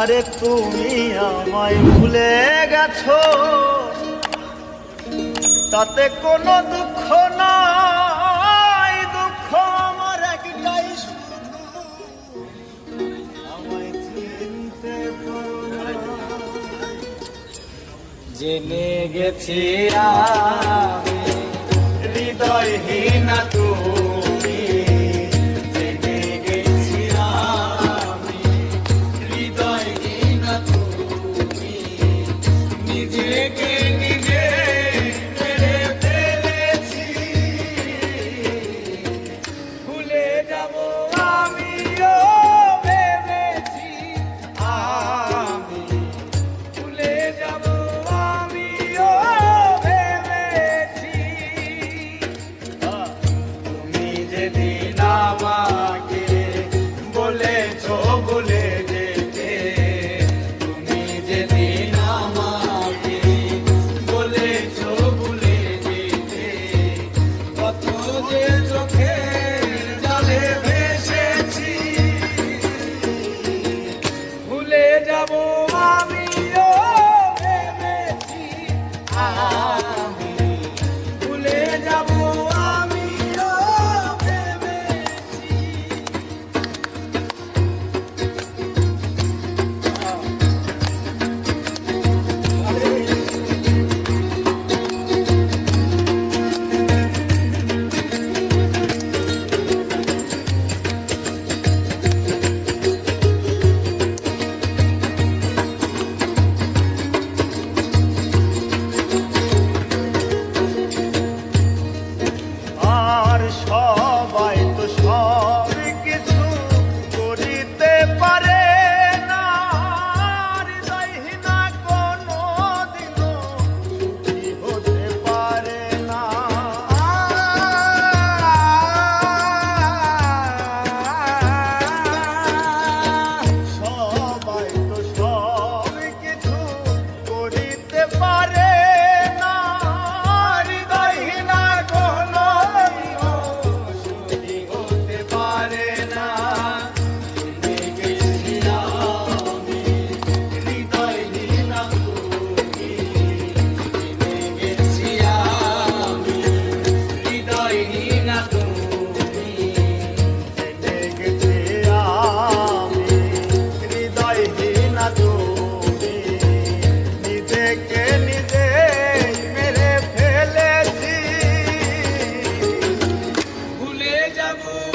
আরে তুমি আমায় ভুলে গেছো। তাতে কোনো দুঃখ নাই, দুঃখ আমার একটাই জেনে গেছি আমি, হৃদয়হীন তুমি। গেছো বলে যেতে, তুমি যেদিন আমাকে বলেছ বলে যেতে, কত যে চোখে জলে ভেসেছি, ভুলে যাব Oh.